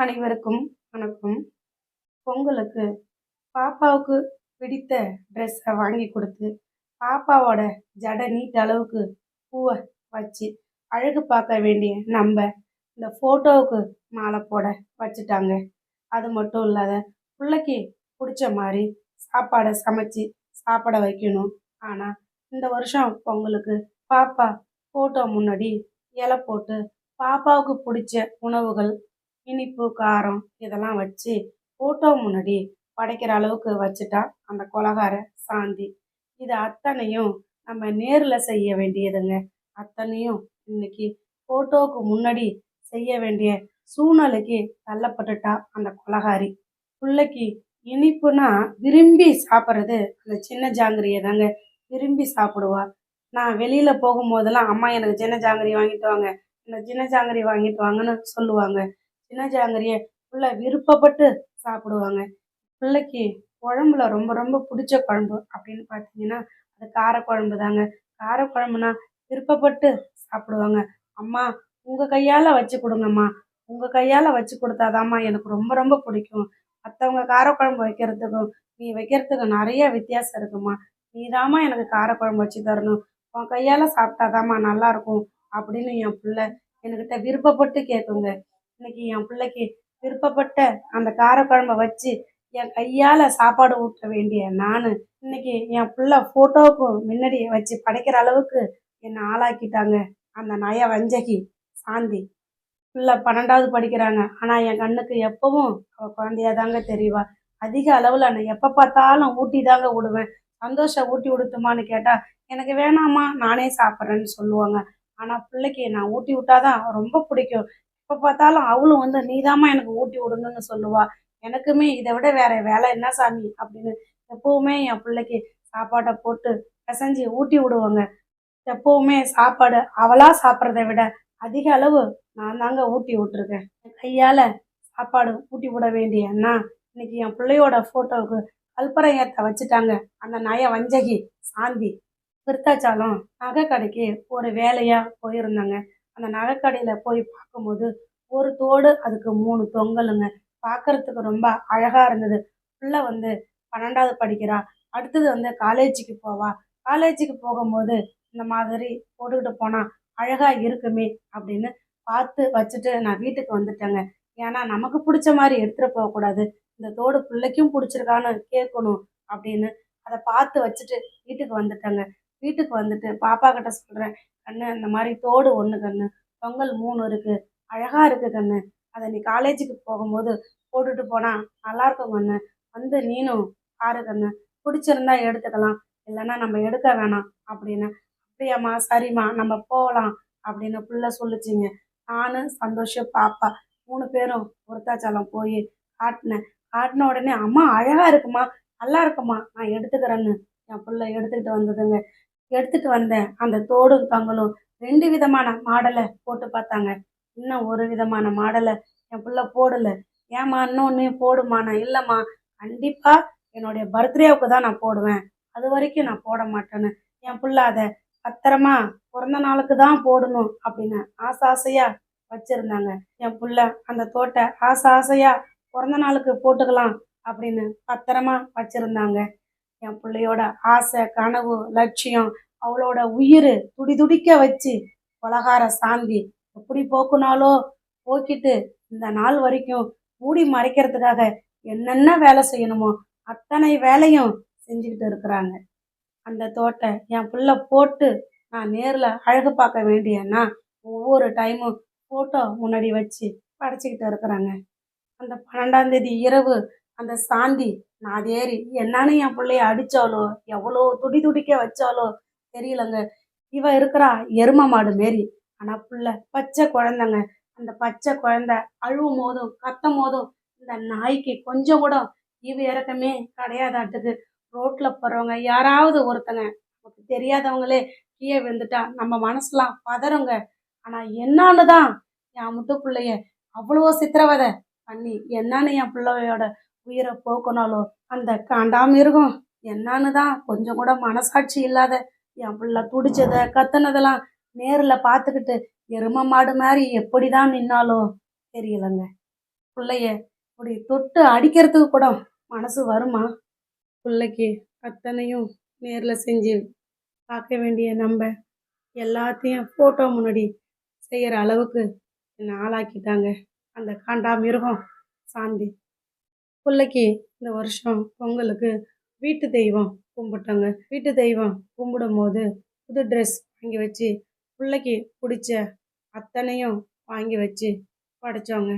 அனைவருக்கும் வணக்கம். பொங்கலுக்கு பாப்பாவுக்கு பிடித்த ட்ரெஸ்ஸை வாங்கி கொடுத்து பாப்பாவோட ஜடை நீட்ட அளவுக்கு பூவை வச்சு அழகு பார்க்க வேண்டிய நம்ம இந்த ஃபோட்டோவுக்கு மாலை போட வச்சுட்டாங்க. அது மட்டும் இல்லாத பிள்ளைக்கு பிடிச்ச மாதிரி சாப்பாடை சமைச்சு சாப்பிட வைக்கணும். ஆனால் இந்த வருஷம் பொங்கலுக்கு பாப்பா ஃபோட்டோ முன்னாடி இலை போட்டு பாப்பாவுக்கு பிடிச்ச உணவுகள் இனிப்பு காரம் இதெல்லாம் வச்சு ஃபோட்டோ முன்னாடி படைக்கிற அளவுக்கு வச்சுட்டா அந்த கொலகார சாந்தி. இது அத்தனையும் நம்ம நேரில் செய்ய வேண்டியதுங்க. அத்தனையும் இன்னைக்கு ஃபோட்டோவுக்கு முன்னாடி செய்ய வேண்டிய சூழ்நிலைக்கு தள்ளப்பட்டுட்டா அந்த கொலகாரி. பிள்ளைக்கு இனிப்புனா விரும்பி சாப்பிட்றது அந்த சின்ன ஜாங்கிரியை தாங்க. விரும்பி சாப்பிடுவா. நான் வெளியில் போகும்போதெல்லாம் அம்மா எனக்கு சின்ன ஜாங்கிரி வாங்கிட்டு வாங்க. இந்த சின்ன ஜாங்கிரி வாங்கிட்டு வாங்கன்னு சொல்லுவாங்க. சின்ன ஜாங்கிரியை? பிள்ளை விருப்பப்பட்டு சாப்பிடுவாங்க. பிள்ளைக்கு குழம்புல ரொம்ப ரொம்ப பிடிச்ச குழம்பு அப்படின்னு பார்த்தீங்கன்னா அது காரக்குழம்பு தாங்க. காரக்குழம்புனா விருப்பப்பட்டு சாப்பிடுவாங்க. அம்மா உங்கள் கையால் வச்சு கொடுங்கம்மா. உங்கள் கையால் வச்சு கொடுத்தாதாம்மா எனக்கு ரொம்ப ரொம்ப பிடிக்கும். மற்றவங்க காரக்குழம்பு வைக்கிறதுக்கும் நீ வைக்கிறதுக்கு நிறைய வித்தியாசம் இருக்குமா நீதாம்மா எனக்கு காரக்குழம்பு வச்சு தரணும். உன் கையால் சாப்பிட்டாதாம்மா நல்லாயிருக்கும் அப்படின்னு என் பிள்ளை என்கிட்ட விருப்பப்பட்டு கேட்குங்க இன்னைக்கு என் பிள்ளைக்கு விருப்பப்பட்ட அந்த காரக்குழம்ப வச்சு என் கையால் சாப்பாடு ஊட்ட வேண்டிய நான் இன்னைக்கு என் பிள்ளை ஃபோட்டோவுக்கு முன்னாடி வச்சு படைக்கிற அளவுக்கு என்னை ஆளாக்கிட்டாங்க அந்த நய வஞ்சகி சாந்தி. பிள்ளை பன்னெண்டாவது படிக்கிறாங்க. ஆனால் என் கண்ணுக்கு எப்பவும் அவள் குழந்தையா தாங்க தெரியவா அதிக அளவில் நான் எப்போ பார்த்தாலும் ஊட்டி தாங்க விடுவேன். சந்தோஷம் ஊட்டி விடுத்துமான்னு கேட்டால் எனக்கு வேணாம்மா நானே சாப்பிட்றேன்னு சொல்லுவாங்க. ஆனால் பிள்ளைக்கு நான் ஊட்டி விட்டாதான் ரொம்ப பிடிக்கும். எப்போ பார்த்தாலும் அவளும் வந்து நீதாம்மா எனக்கு ஊட்டி விடுங்கன்னு சொல்லுவா. எனக்குமே இதை விட வேற வேலை என்ன சாமி? அப்படின்னு எப்பவுமே என் பிள்ளைக்கு சாப்பாட்டை போட்டு பிசைஞ்சு ஊட்டி விடுவாங்க. எப்பவுமே சாப்பாடு அவளா சாப்பிட்றத விட அதிக அளவு நான் தாங்க ஊட்டி விட்டுருக்கேன். என் கையால் சாப்பாடு ஊட்டி விட வேண்டிய அண்ணா இன்னைக்கு என் பிள்ளையோட ஃபோட்டோவுக்கு கல்பரை ஏற்ற வச்சுட்டாங்க. அந்த நய வஞ்சகி சாந்தி விருத்தாச்சாலம் நகை கடைக்கு ஒரு வேலையாக போயிருந்தாங்க. அந்த நகைக்கடையில் போய் பார்க்கும்போது ஒரு தோடு அதுக்கு மூணு தொங்கலுங்க. பார்க்கறதுக்கு ரொம்ப அழகாக இருந்தது. பிள்ளை வந்து பன்னெண்டாவது படிக்கிறா. அடுத்தது வந்து காலேஜுக்கு போவா. காலேஜுக்கு போகும்போது இந்த மாதிரி போட்டுக்கிட்டு போனால் அழகாக இருக்குமே அப்படின்னு பார்த்து வச்சுட்டு நான் வீட்டுக்கு வந்துட்டேங்க. ஏன்னா நமக்கு பிடிச்ச மாதிரி எடுத்துகிட்டு போகக்கூடாது இந்த தோடு பிள்ளைக்கும் பிடிச்சிருக்கான்னு கேட்கணும் அப்படின்னு அதை பார்த்து வச்சுட்டு வீட்டுக்கு வந்துட்டேங்க. வீட்டுக்கு வந்துட்டு பாப்பா கிட்ட சொல்கிறேன் கண்ணு இந்த மாதிரி தோடு ஒன்று கண்ணு. பொங்கல் மூணு இருக்குது அழகாக இருக்குது கண்ணு. அதை நீ காலேஜுக்கு போகும்போது போட்டுட்டு போனால் நல்லாயிருக்கும் கண்ணு. வந்து நீனும் பாரு கண்ணு. பிடிச்சிருந்தா எடுத்துக்கலாம். இல்லைன்னா நம்ம எடுக்க வேணாம் அப்படின்னு. அப்படியாம்மா சரிம்மா நம்ம போகலாம் அப்படின்னு புள்ள சொல்லிச்சிங்க. நானும் சந்தோஷம் பாப்பா மூணு பேரும் ஒருத்தாச்சாலம் போய் காட்டினேன். காட்டின உடனே அம்மா அழகாக இருக்குமா? நல்லா இருக்குமா? நான் எடுத்துக்கிறேன்னு. என் பிள்ளை எடுத்துக்கிட்டு வந்ததுங்க. எடுத்துட்டு வந்தேன். அந்த தோடும் தங்களும் ரெண்டு விதமான மாடலை போட்டு பார்த்தாங்க. இன்னும் ஒரு விதமான மாடலை என் பிள்ளை போடலை. ஏம்மா இன்னொன்று போடுமா? நான் இல்லைம்மா கண்டிப்பாக என்னுடைய பர்த்டேவுக்கு தான் நான் போடுவேன். அது வரைக்கும் நான் போட மாட்டேன்னு. என் பிள்ளை அதை பத்திரமா பிறந்த நாளுக்கு தான் போடணும் அப்படின்னு ஆசை ஆசையாக வச்சுருந்தாங்க. என் பிள்ளை அந்த தோட்டை ஆசை ஆசையாக பிறந்த நாளுக்கு போட்டுக்கலாம் அப்படின்னு பத்திரமா வச்சுருந்தாங்க. என் பிள்ளையோட ஆசை கனவு லட்சியம் அவளோட உயிர் துடி துடிக்க வச்சு பலகார சாந்தி. எப்படி போக்குனாலோ போக்கிட்டு இந்த நாள் வரைக்கும் மூடி மறைக்கிறதுக்காக என்னென்ன வேலை செய்யணுமோ அத்தனை வேலையும் செஞ்சுக்கிட்டு இருக்கிறாங்க. அந்த தோட்டை என் பிள்ளை போட்டு நான் நேரில் அழகு பார்க்க வேண்டியன்னா ஒவ்வொரு டைமும் ஃபோட்டோ முன்னாடி வச்சு படைச்சிக்கிட்டு இருக்கிறாங்க. அந்த பன்னெண்டாம் தேதி இரவு அந்த சாந்தி நான் ஏறி என்னன்னு என் பிள்ளைய அடித்தாலோ எவ்வளோ துடி துடிக்க வச்சாலோ தெரியலங்க. இவ இருக்கிறா எரும மாடு மாரி. ஆனால் புள்ள பச்சை குழந்தைங்க. அந்த பச்சை குழந்தை அழுவும் போதும் கத்தும் போதும். இந்த நாய்க்கு கொஞ்சம் கூட இவ இறக்கமே கிடையாதாட்டுக்கு. ரோட்டில் போகிறவங்க யாராவது ஒருத்தங்க நமக்கு தெரியாதவங்களே கீழே விழுந்துட்டா நம்ம மனசுலாம் பதறுங்க. ஆனால் என்னான்னு தான் என் முட்டு பிள்ளைய அவ்வளோ சித்திரவதை பண்ணி என்னன்னு என் பிள்ளையோட உயிரை போக்கணாலோ அந்த காண்டாமிருகம் என்னன்னு தான் கொஞ்சம் கூட மனசாட்சி இல்லாத என் பிள்ளை துடிச்சதை கத்துனதெல்லாம் நேரில் பார்த்துக்கிட்டு எரும மாடு மாதிரி எப்படி தான் நின்னாலோ தெரியலங்க. பிள்ளைய இப்படி தொட்டு அடிக்கிறதுக்கு கூட மனசு வருமா? பிள்ளைக்கு அத்தனையும் நேரில் செஞ்சு பார்க்க வேண்டிய நம்ம எல்லாத்தையும் ஃபோட்டோ முன்னாடி செய்கிற அளவுக்கு என்னை ஆளாக்கிட்டாங்க அந்த காண்டா மிருகம் சாந்தி. பிள்ளைக்கு இந்த வருஷம் பொங்கலுக்கு வீட்டு தெய்வம் கும்பிட்டாங்க. வீட்டு தெய்வம் கும்பிடும்போது புது ட்ரெஸ் வாங்கி வச்சு பிள்ளைக்கு பிடிச்ச அத்தனையும் வாங்கி வச்சு படைச்சோங்க.